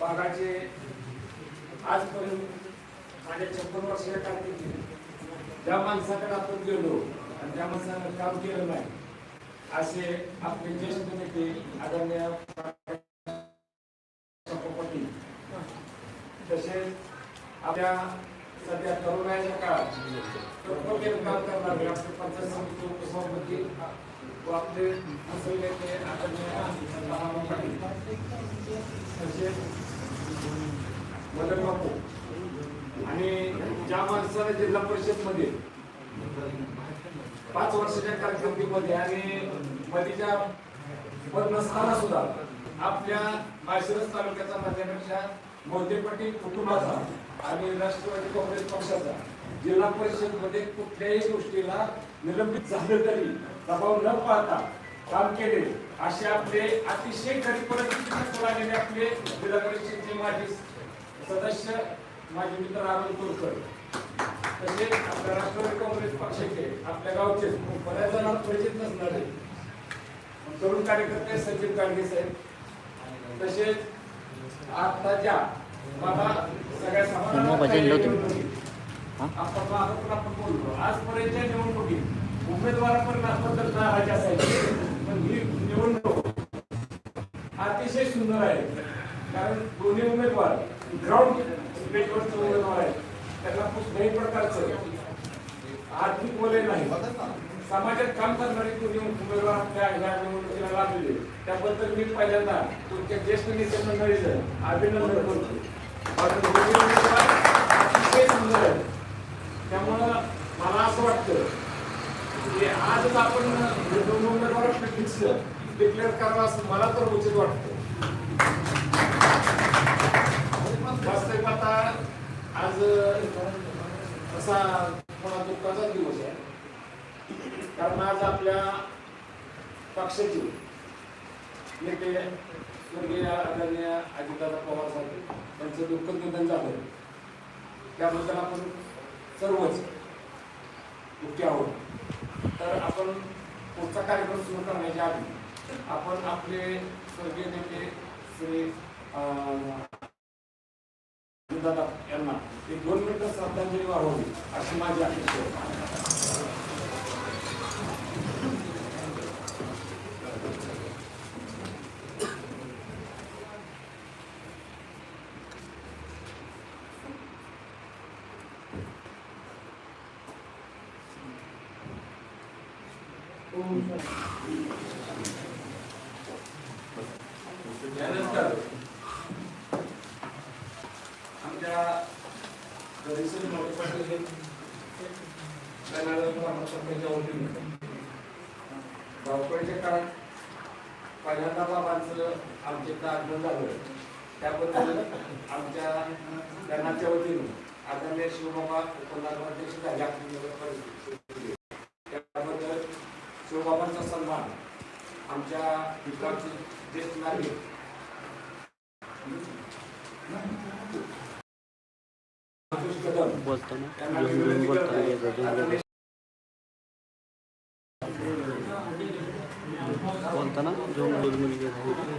भागाचे आजपर्यंत माझ्या छप्पन वर्षाच्या कारकिर्दीत ज्या माणसाकडे आपण गेलो आणि त्या माणसानं काम केलं नाही असे आपले ज्येष्ठ नेते आदरणीय पाटील तसेच आपल्या सध्या तरुणाच्या काळात कर्तव्याने काम करणारे आपले पंचायत समिती उपसभापती व आपले मुसळ नेते आदरणीय पाटील तसेच मदन बापू आणि ज्या माणसाने जिल्हा परिषदमध्ये पाच वर्षाच्या कारकिर्दीमध्ये आणि मधीच्या पद नसताना सुद्धा आपल्या माळशिरस तालुक्याचा माझ्यापेक्षा मोहिते पाटील कुटुंबाचा आणि राष्ट्रवादी काँग्रेस पक्षाचा जिल्हा परिषदमध्ये कुठल्याही गोष्टीला निलंबित झालं तरी दबाव न पाहता काम केले असे आपले अतिशय गरीब परिस्थितीत आपले जिल्हा परिषदचे माजी सदस्य माझे मित्र अरुण कुलकर तसेच आपल्या राष्ट्रवादी काँग्रेस पक्षाचे आपल्या गावचे बऱ्याच जणांना परिचित नसणारे तरुण कार्यकर्ते सचिन गाडगे साहेब तसेच आताच्या मला सगळ्या. समाजाला बोललो आजपर्यंतच्या निवडणुकीत उमेदवारापर्यंत आपण नाराज असायचे पण ही निवडणूक अतिशय सुंदर आहे. कारण दोन्ही उमेदवार ग्राउंड स्टेजवरचे उमेदवार आहेत त्यांना कुठल्याही प्रकारचं. आर्थिक वलय नाही. समाजात काम करणारी तुम्ही उमेदवार त्या ह्या निवडणुकीला लागलेले. त्याबद्दल मी पहिल्यांदा तुमच्या ज्येष्ठ नेते मंडळीचं अभिनंदन करतो. अतिशय सुंदर आहेत. त्यामुळं मला असं वाटतं की आजच आपण हे उमेदवार फिक्स डिक्लेअर करावं असं मला तर उचित वाटतं. आता आज असा थोडा दुःखाचा दिवस आहे. कारण आज आपल्या पक्षाचे नेते स्वर्गीय आदरणीय अजितदादा पवार साहेब त्यांचं दुःख निधन झालं. त्याबद्दल आपण सर्वच दुःखी आहोत. तर आपण पुढचा कार्यक्रम सुरू करण्याच्या आधी आपण आपले स्वर्गीय नेते श्री अं, दादा यांना एक दोन मिनिटं श्रद्धांजली वाढवली अशी माझी अपेक्षा आहे त्यानंतर आमच्या परिसर मोठे धावपळीच्या काळात पहिल्यांदा बाबांचं आमच्याकडं आगमन झालं. त्याबद्दल आमच्या ज्ञानाच्या वतीनं आदरणीय शिवबाबा उपनगराध्यक्ष झाले. त्याबद्दल शिवबाबांचा सन्मान आमच्या विभागचे ज्येष्ठ नागरिक. कदम बोलताना त्यांना घेऊन विनंती करत बोलताना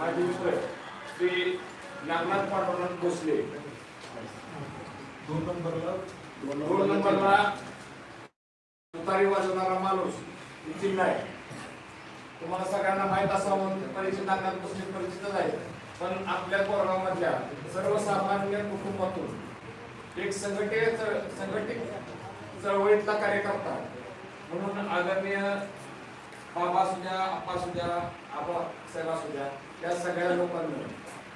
माजी मित्र श्री नागनाथ पांडुरंग भोसले दोन नंबरला दोन नंबरला तुतारी वाजवणारा माणूस नितीन नाईक. तुम्हाला सगळ्यांना माहीत असावं परिचित नागनाथ भोसले परिचितच आहे पण आपल्या कोरगावमधल्या सर्वसामान्य कुटुंबातून एक संघटित संघटित चळवळीतला कार्यकर्ता म्हणून आदरणीय बाबा असू द्या आप्पा असू द्या आबा साहेब असू त्या या सगळ्या लोकांनी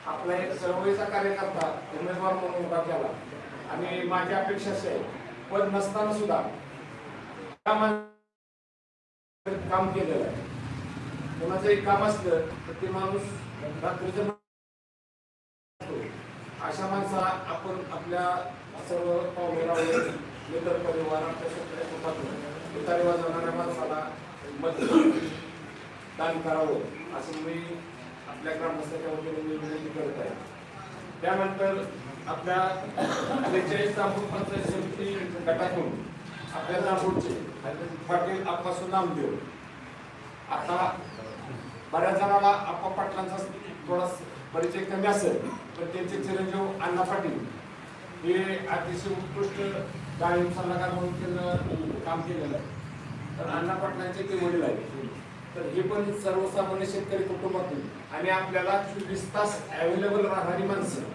आपला एक चळवळीचा कार्यकर्ता उमेदवार म्हणून उभा केला. आणि माझी अपेक्षा अशी आहे पद नसताना सुद्धा काम केलेलं आहे. कोणाचं एक काम असलं तर ते माणूस रात्रीचं अशा माणसाला आपण आपल्या सर्व पाहुणे मित्र परिवार आपल्या सगळ्या कुटुंबातून उतारेवा जाणाऱ्या माणसाला मत दान करावं असं मी आपल्या ग्रामस्थाच्या वतीने मी विनंती करत आहे त्यानंतर आपल्या त्रेचाळीस नागपूर पंचायत समिती गटातून आपल्या नागपूरचे पाटील आप्पासू नामदेव आता बऱ्याच जणांना आप्पा पाटलांचा थोडा परिचय कमी असेल पण त्यांचे चिरंजीव अण्णा पाटील हे अतिशय उत्कृष्ट गायन सल्लागार म्हणून केलं काम केलेलं आहे. तर अण्णा पाटलांचे ते वडील आहेत. तर हे पण सर्वसामान्य शेतकरी कुटुंबातून. आणि आपल्याला चोवीस तास अवेलेबल राहणारी माणसं.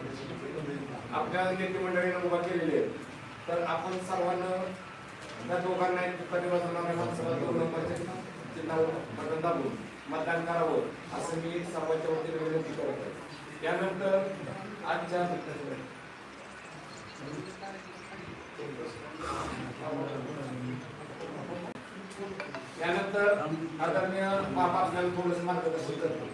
आपल्या नेतेमंडळीनं उभा केलेली आहेत तर आपण सर्वांना त्या दोघांना एक तुतारी वाजवणाऱ्या माणसाला दोन नंबरच्या चिन्हावर बटन दाबून मतदान करावं असं मी सर्वांच्या वतीने विनंती करत आहे. त्यानंतर आजच्या यानंतर आदरणीय बाबा आपल्याला थोडंसं मार्गदर्शन करतो.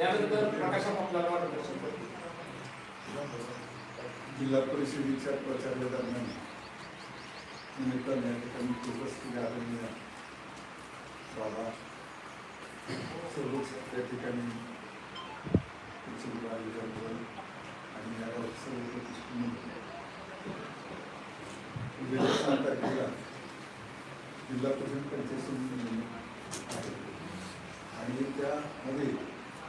यानंतर प्रकाश आपल्याला मार्गदर्शन करतो. जिल्हा परिषदेच्या प्रचारादरम्यान निमित्ताने या ठिकाणी उपस्थित आदरणीय बाबा सर्व त्या ठिकाणी आणि या सर्व प्रतिष्ठित मंडळी. सहा तारखेला जिल्हा परिषद पंचायत समिती आहे. आणि त्यामध्ये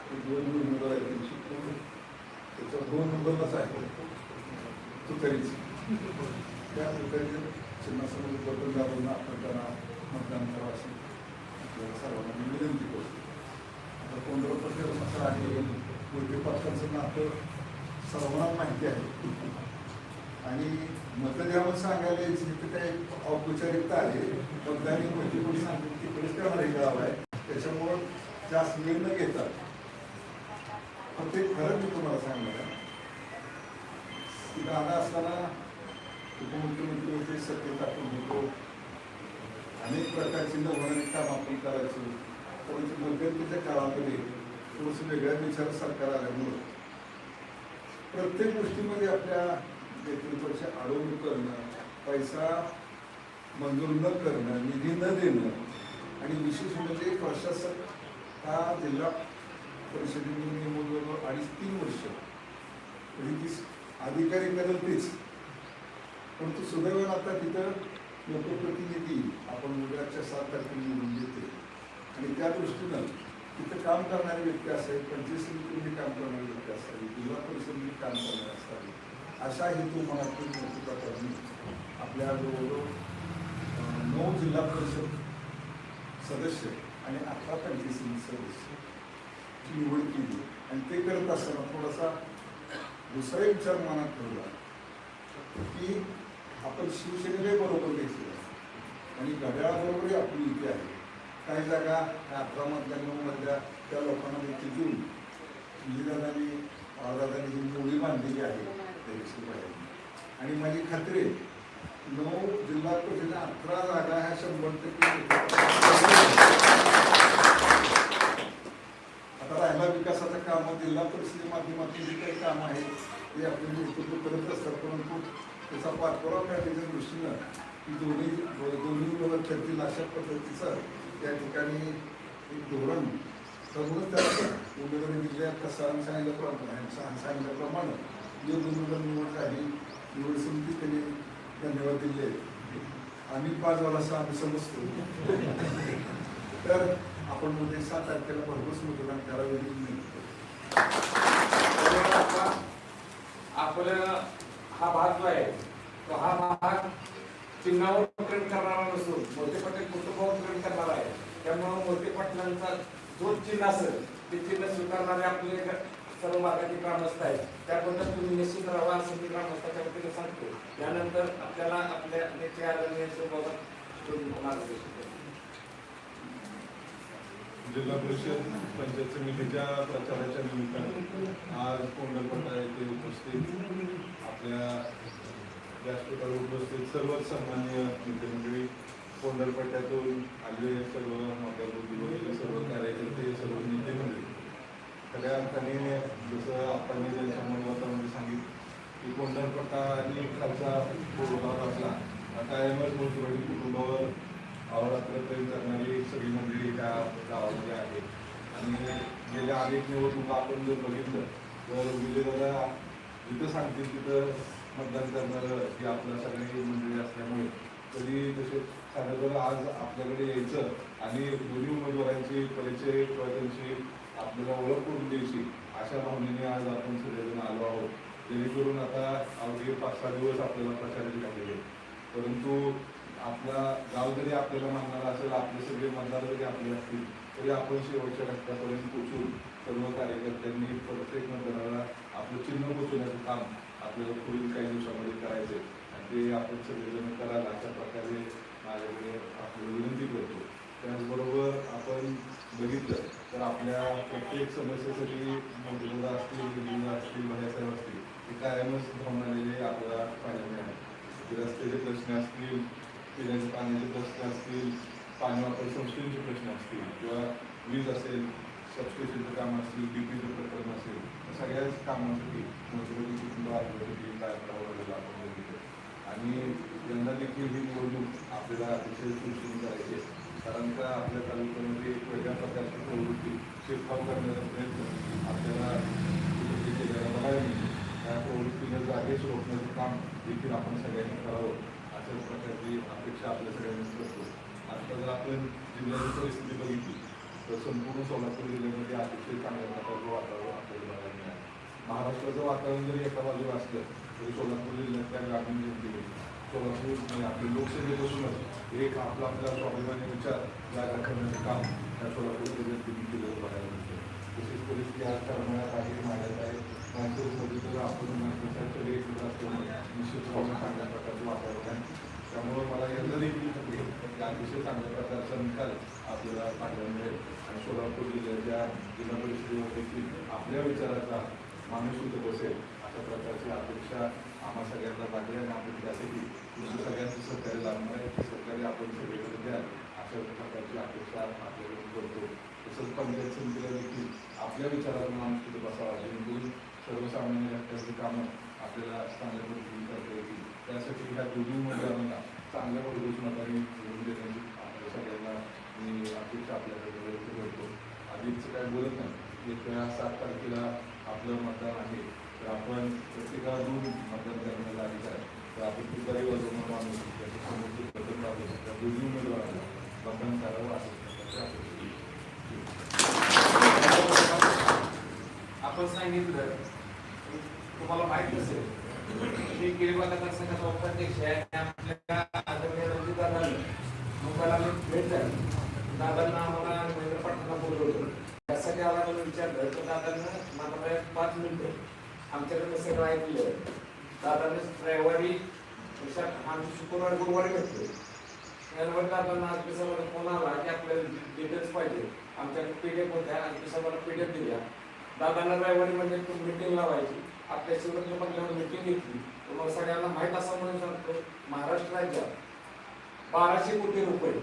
ते दोन उमेदवार आहेत त्यांची. त्याचा दोन नंबरलाच आहे? तुतारीच. त्या तुतारी चिन्हासमोर बटन दाबून आपण त्यांना मतदान करावं अशी आपल्याला सर्वांना मी विनंती करतो. आता कोणत्या पटेल असं आहे. मोठे पाटलांचं नातं सर्वांना माहिती आहे. आणि मतदारावर सांगायला जिथे काही औपचारिकता आहे. मतदानी म्हणजे कोणी सांगितलं तिकडेच करणार हे गाव आहे. त्याच्यामुळं जास्त वेळ न घेतात पण ते खरं मी तुम्हाला सांगणार आहे. की दादा असताना उपमुख्यमंत्री होते सत्तेत आपण होतो अनेक प्रकारची नवनवीन काम आपण करायचो. परंतु मध्यंतरीच्या काळामध्ये थोडंसं वेगळ्या विचार सरकार आल्यामुळं प्रत्येक गोष्टीमध्ये आपल्या नेतृत्वाची अडवणूक करणं पैसा मंजूर न करणं निधी न देणं आणि विशेष म्हणजे प्रशासक हा जिल्हा परिषदेने नेमून अडीच तीन वर्ष म्हणजे ती अधिकारी करेल तेच. परंतु सुदैवानं आता तिथं लोकप्रतिनिधी आपण उद्याच्या सात तारखेला निवडून देते आणि त्या दृष्टीनं तिथं काम करणारे व्यक्ती असेल पंचायत समितीमध्ये काम करणारे व्यक्ती असावी जिल्हा परिषदेमध्ये काम करणारे असावे अशा हेतू मनातून नेतृत्वाकडून आपल्या जवळजवळ नऊ जिल्हा परिषद सदस्य आणि अठरा पंचायत समिती सदस्य ची निवड केली. आणि ते करत असताना थोडासा दुसरा विचार मनात ठेवला की आपण शिवसेनेला बरोबर घेतलं आणि घड्याळाबरोबरही आपली युती आहे. काही जागा ह्या अठरा मधल्या त्या लोकांना देखील देऊन दादांनी दादांनी ही मोडी बांधलेली आहे. त्या पाहिजे आणि माझी खात्री आहे नऊ जिल्हा परिषद अकरा जागा ह्या शंभर टक्के आता राहिला विकासाचं काम जिल्हा परिषदे माध्यमातून जे काही काम आहे ते आपले नेतृत्व करत असतात परंतु त्याचा पाठपुरावा करण्याच्या दृष्टीनं की दोन्ही दोन्ही मुलं ठरतील अशा पद्धतीचं त्या ठिकाणी एक धोरण ठरवूनच त्याला उमेदवारी दिल्या कसं सांगितल्याप्रमाणे सांगितल्याप्रमाणे योग्य उमेदवार निवड झाली निवड समिती त्यांनी. धन्यवाद दिले. आम्ही पाच वाजता आम्ही समजतो. तर आपण मध्ये सात तारखेला भरपूर मतदान करावे नाही आपलं हा भाग जो आहे तो हा भाग चिन्हावर प्रिंट करणारा नसून मोठे पाटील कुटुंबावर प्रिंट करणार आहे. त्यामुळे मोठे पाटलांचा जो चिन्ह असेल ते चिन्ह स्वीकारणारे आपले सर्व भागातील ग्रामस्थ आहेत. त्याबद्दल तुम्ही निश्चित राहा असं मी ग्रामस्थाच्या वतीने सांगतो. त्यानंतर आपल्याला आपल्या नेते आदरणीय मार्गदर्शन जिल्हा परिषद पंचायत समितीच्या प्रचाराच्या निमित्ताने आज कोंडलपटा येथे उपस्थित आपल्या व्यासपीठावर उपस्थित सर्वच सन्मान्य मित्रमंडळी कोंडलपट्ट्यातून आलेले सर्व मोठ्या बुद्धिबळी सर्व कार्यकर्ते सर्व नेते मंडळी खऱ्या अर्थाने जसं आपण त्यांच्या मनोमतामध्ये सांगितलं की कोणत्या आणि खालचा पूर्वभाग असला कायमच मोठीवाडी कुटुंबावर अहोरात्र प्रेम करणारी सगळी मंडळी त्या गावामध्ये आहे. आणि गेल्या अनेक निवडणुका आपण जर बघितलं तर विजयदादा जिथं सांगतील तिथं मतदान करणारं ही आपल्या सगळी मंडळी असल्यामुळे तरी जसे साधारण आज आपल्याकडे यायचं आणि दोन्ही उमेदवारांची परिचय किंवा त्यांची आपल्याला ओळख करून द्यायची. अशा भावनेने आज आपण सगळेजण आलो आहोत. जेणेकरून आता अवघे पाच सहा दिवस आपल्याला प्रचारित झालेले परंतु आपला गाव जरी आपल्याला मानणारा असेल आपले सगळे मतदार जरी आपले असतील तरी आपण शेवटच्या घटकापर्यंत पोहोचून सर्व कार्यकर्त्यांनी प्रत्येक मतदाराला आपलं चिन्ह पोचवण्याचं काम आपल्याला पुढील काही दिवसामध्ये करायचे आणि ते आपण सगळेजण कराल अशा प्रकारे माझ्याकडे आपल्याला विनंती करतो. त्याचबरोबर आपण बघितलं तर आपल्या प्रत्येक समस्येसाठी मोठी मुलं असतील मुलं असतील बाहेरसाहेब असतील ते कायमच धावून आलेले आपल्याला पाण्याने आहे रस्त्याचे प्रश्न असतील पिण्याच्या पाण्याचे प्रश्न असतील पाणी वापर संस्थेचे प्रश्न असतील किंवा वीज असेल सबस्टेशनचं काम असतील डीपीचं प्रकरण असेल सगळ्याच कामांसाठी मोठी कुटुंब आपल्यासाठी काय करावं लागेल आपण बघितलं आणि यंदा देखील ही निवडणूक आपल्याला अतिशय सुरक्षित करायची आहे. कारण का आपल्या तालुक्यामध्ये एक वेगळ्या प्रकारची प्रवृत्ती शिरकाव करण्याचा प्रयत्न आपल्याला केलेला बघायला मिळतो. त्या प्रवृत्तीला जागेच रोखण्याचं काम देखील आपण सगळ्यांनी करावं अशाच प्रकारची अपेक्षा आपल्या सगळ्यांनी करतो. आता जर आपण जिल्ह्याची परिस्थिती बघितली तर संपूर्ण सोलापूर जिल्ह्यामध्ये अतिशय चांगल्या प्रकारचं वातावरण आपल्याला बघायला मिळालं. महाराष्ट्राचं वातावरण जरी एका बाजूला असलं तरी सोलापूर जिल्ह्यातल्या ग्रामीण जनतेने सोलापूर म्हणजे आपल्या लोकसभेपासूनच आपला आपला स्वाभिमानी विचार जागा करण्याचं काम त्या सोलापूर जिल्ह्यात केलेलं बघायला मिळतं तशीच परिस्थिती आज करण्यात आहे माझ्यात आहे माणसामध्ये पद्धतीला आपण माणसाच्या एक असल्यामुळे निश्चित चांगल्या प्रकारचं वातावरण आहे. त्यामुळं मला यंदा देखील एक अतिशय चांगल्या प्रकारचा निकाल आपल्याला पाहायला मिळेल. आणि सोलापूर जिल्ह्याच्या जिल्हा परिषदेवर देखील आपल्या विचाराचा माणूस सुद्धा बसेल. अशा प्रकारची अपेक्षा आम्हा सगळ्यांना लागली आणि आपण त्यासाठी तुमचं सगळ्यांचं सहकार्य लागणार आहे. ते सहकार्य आपण सगळीकडे द्याल अशा प्रकारची अपेक्षा आपल्याकडून करतो. तसंच पंचायत समितीला देखील आपल्या विचाराचा माणूस तिथे बसावा जेणेकरून सर्वसामान्य रस्त्याची कामं आपल्याला चांगल्या पद्धतीने करता येतील. त्यासाठी ह्या दोन्ही उमेदवारांना चांगल्या भरघोस मताने निवडून देण्याची आपल्या सगळ्यांना मी अपेक्षा आपल्याकडे व्यक्त करतो. आधीच काय बोलत नाही. येत्या सात तारखेला आपलं मतदान आहे. तर आपण प्रत्येकाला दोन मतदान करण्याचा अधिकार आहे. आपण दोन्ही उमेदवारांना करावं असं आपण सांगितलं तुम्हाला माहीत असेल मी केळीवा मतदारसंघाचा उपाध्यक्ष आहे आपल्या आदरणीय रणजित दादांनी मुंबईला मी भेट झाली. दादांना आम्हाला महेंद्र पाटणला बोलवलं त्यासाठी आम्हाला विचारलं तर दादांना मला पाच मिनिटं आमच्याकडे सगळं ऐकलं. दादाने रविवारी आमची शुक्रवार गुरुवारी भेटतो त्यानंतर दादांना आज पिसाला फोन आला की आपल्याला डिटेल्स पाहिजे. आमच्याकडे पीडीएफ होत्या आणि पिसाला पीडीएफ दिल्या. दादांना रविवारी म्हणजे मीटिंग लावायची. आपल्या शिवरात्र पक्षावर मीटिंग घेतली. तुम्हाला सगळ्यांना माहीत असं म्हणून सांगतो. महाराष्ट्र राज्यात बाराशे कोटी रुपये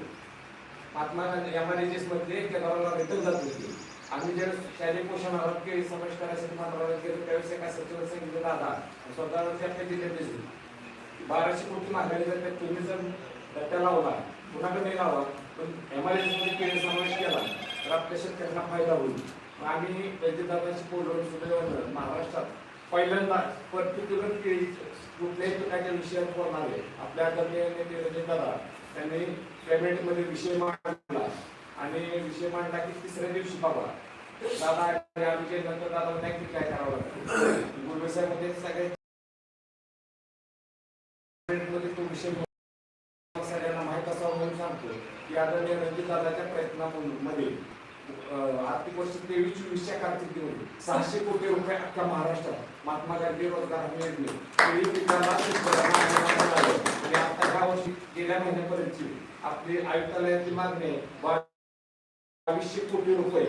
महात्मा गांधी एम आर एसमध्ये केंद्राला रिटर्न जात होते. आम्ही जर शालेय पोषण आहार केळी समावेश करायसाठी मंत्रालयात गेलो त्यावेळेस एका सचिवाला सांगितलं दादा. स्वतः ते आपल्या जिल्ह्यात बाराशे कोटी मागायला जर त्या तुम्ही जर त्या लावला कुणाकडे नाही लावा पण एम आयमध्ये केळी समावेश केला तर आपल्या शेतकऱ्यांना फायदा होईल. मग आम्ही दादाची पोलवून सुद्धा महाराष्ट्रात पहिल्यांदा पर्टिक्युलर केळी कुठल्याही प्रकारच्या विषयात बोलणार आहे आपल्या आदरणीय नेते रंजन दादा त्यांनी कॅबिनेटमध्ये विषय मांडला. आणि विषय मांडला की तिसऱ्या दिवशी बाबा दादा आमचे नंतर दादा नाही काय करावं लागतं गुरुव्यवसायामध्ये सगळे तो विषय सगळ्यांना माहीत असावा म्हणून सांगतो. की आदरणीय रणजित दादाच्या प्रयत्नामध्ये अं, आर्थिक वर्ष तेवीस चोवीसच्या कारकिर्दीमध्ये सहाशे कोटी रुपये अख्ख्या महाराष्ट्रात महात्मा गांधी रोजगार हमी योजने केळी पिकाला आणि आता ह्या वर्षी गेल्या महिन्यापर्यंतची आपली आयुक्तालयाची मागणी आहे. बावीसशे कोटी रुपये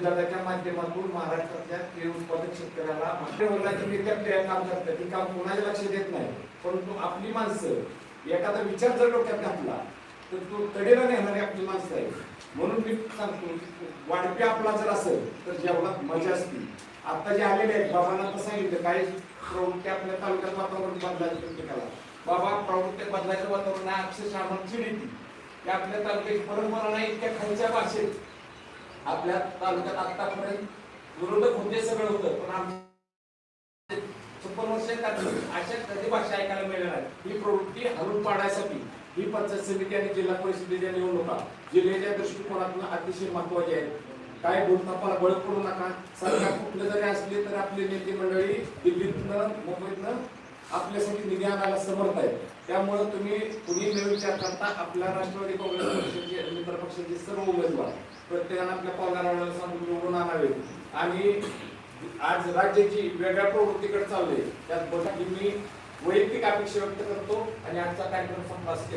दादाच्या माध्यमातून महाराष्ट्रातल्या केळी उत्पादक शेतकऱ्याला मात्र नेत्या काम करतात. ती काम कोणाच्या लक्ष देत नाही. परंतु आपली माणसं एखादा विचार जर डोक्यात घातला तर तो तडेला नेणारी आपली माणसं आहे म्हणून मी सांगतो वाढपी आपला जर असेल तर जेवणात मजा असते. आता जे आलेले आहेत बाबांना तर सांगितलं काही प्रवृत्ती आपल्या तालुक्यात वातावरण बदलायचं प्रत्येकाला. बाबा प्रवृत्ती बदलायचं वातावरण अक्षरशः आम्हाला चिड येते की आपल्या तालुक्याची परंपरा नाही इतक्या खालच्या भाषेत. आपल्या तालुक्यात आतापर्यंत विरोधक होते सगळं होतं पण आमच्या छप्पन वर्ष अशा कधी भाषा ऐकायला मिळणार नाही. ही प्रवृत्ती हलून पाडण्यासाठी ही पंचायत समिती आणि जिल्हा परिषदेच्या निवडणुका जिल्ह्याच्या दृष्टिकोनातून अतिशय महत्त्वाचे आहेत. काय बोलतापाला बळ पडू नका. सरकार कुठले जरी असले तर आपले नेते मंडळी दिल्लीतनं मुंबईतनं आपल्यासाठी निधी आणायला समर्थ आहे त्यामुळे तुम्ही कुणी न विचार करता आपल्या राष्ट्रवादी काँग्रेस पक्षाचे मित्र पक्षाचे सर्व उमेदवार प्रत्येकानं आपल्या पावलाला सांगून निवडून आणावे. आणि आज राज्याची वेगळ्या प्रवृत्तीकडे चालू आहे त्यात बघा की मी वैयक्तिक अपेक्षा व्यक्त करतो आणि आजचा कार्यक्रम संपला असते